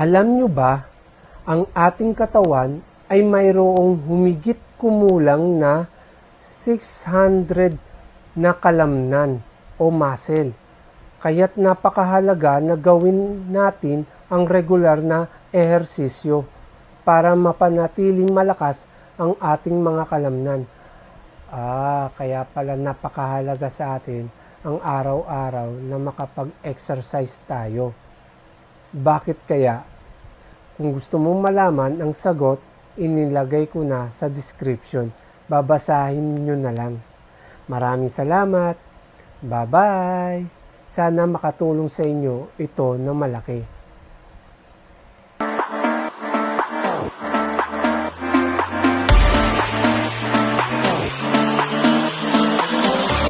Alam nyo ba, ang ating katawan ay mayroong humigit kumulang na 600 na kalamnan o muscle. Kaya't napakahalaga na gawin natin ang regular na ehersisyo para mapanatiling malakas ang ating mga kalamnan. Ah, kaya pala napakahalaga sa atin ang araw-araw na makapag-exercise tayo. Bakit kaya? Kung gusto mong malaman ang sagot, inilagay ko na sa description. Babasahin nyo na lang. Maraming salamat. Bye-bye. Sana makatulong sa inyo ito na malaki.